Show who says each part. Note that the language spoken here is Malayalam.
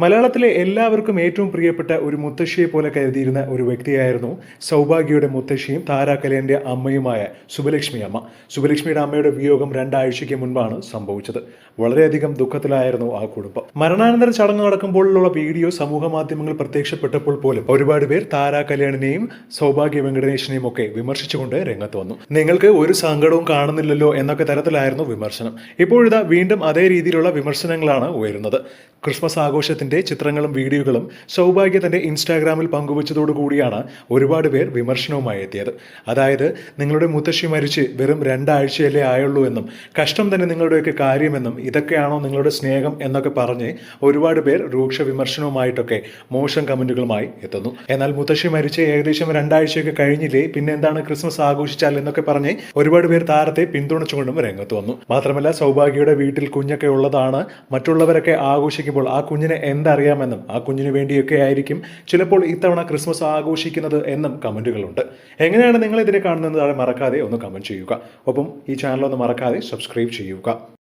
Speaker 1: മലയാളത്തിലെ എല്ലാവർക്കും ഏറ്റവും പ്രിയപ്പെട്ട ഒരു മുത്തശ്ശിയെ പോലെ കരുതിയിരുന്ന ഒരു വ്യക്തിയായിരുന്നു സൗഭാഗ്യയുടെ മുത്തശ്ശിയും താര കല്യാണിന്റെ അമ്മയുമായ സുബലക്ഷ്മി അമ്മ. സുബലക്ഷ്മിയുടെ അമ്മയുടെ വിയോഗം രണ്ടാഴ്ചയ്ക്ക് മുൻപാണ് സംഭവിച്ചത്. വളരെയധികം ദുഃഖത്തിലായിരുന്നു ആ കുടുംബം. മരണാനന്തര ചടങ്ങ് നടക്കുമ്പോഴുള്ള വീഡിയോ സമൂഹ മാധ്യമങ്ങൾ പ്രത്യക്ഷപ്പെട്ടപ്പോൾ പോലും ഒരുപാട് പേർ താരാ കല്യാണിനെയും സൗഭാഗ്യ വെങ്കടേഷിനെയും ഒക്കെ വിമർശിച്ചുകൊണ്ട് രംഗത്ത് വന്നു. നിങ്ങൾക്ക് ഒരു സങ്കടവും കാണുന്നില്ലല്ലോ എന്നൊക്കെ തരത്തിലായിരുന്നു വിമർശനം. ഇപ്പോഴിതാ വീണ്ടും അതേ രീതിയിലുള്ള വിമർശനങ്ങളാണ് ഉയരുന്നത്. ക്രിസ്മസ് ആഘോഷത്തിന്റെ ചിത്രങ്ങളും വീഡിയോകളും സൗഭാഗ്യ തന്റെ ഇൻസ്റ്റാഗ്രാമിൽ പങ്കുവച്ചതോടുകൂടിയാണ് ഒരുപാട് പേർ വിമർശനവുമായി എത്തിയത്. അതായത് നിങ്ങളുടെ മുത്തശ്ശി മരിച്ച് വെറും രണ്ടാഴ്ചയല്ലേ ആയുള്ളൂ എന്നും കഷ്ടം തന്നെ നിങ്ങളുടെയൊക്കെ കാര്യമെന്നും ഇതൊക്കെയാണോ നിങ്ങളുടെ സ്നേഹം എന്നൊക്കെ പറഞ്ഞ് ഒരുപാട് പേർ രൂക്ഷ വിമർശനവുമായിട്ടൊക്കെ മോശം കമന്റുകളുമായി എത്തുന്നു. എന്നാൽ മുത്തശ്ശി മരിച്ച് ഏകദേശം രണ്ടാഴ്ചയൊക്കെ കഴിഞ്ഞില്ലേ പിന്നെ എന്താണ് ക്രിസ്മസ് ആഘോഷിച്ചാൽ എന്നൊക്കെ പറഞ്ഞ് ഒരുപാട് പേർ താരത്തെ പിന്തുണച്ചുകൊണ്ടും രംഗത്ത് വന്നു. മാത്രമല്ല സൗഭാഗ്യയുടെ വീട്ടിൽ കുഞ്ഞൊക്കെ ഉള്ളതാണ് മറ്റുള്ളവരൊക്കെ ആഘോഷിക്കുമ്പോൾ ആ കുഞ്ഞിനെ എന്തറിയാമെന്നും ആ കുഞ്ഞിന് വേണ്ടിയൊക്കെ ആയിരിക്കും ചിലപ്പോൾ ഇത്തവണ ക്രിസ്മസ് ആഘോഷിക്കുന്നത് എന്നും കമന്റുകളുണ്ട് എങ്ങനെയാണ് നിങ്ങൾ ഇതിനെ കാണുന്നത് മറക്കാതെ ഒന്ന് കമന്റ് ചെയ്യുക. ഒപ്പം ഈ ചാനൽ ഒന്ന് മറക്കാതെ സബ്സ്ക്രൈബ് ചെയ്യുക.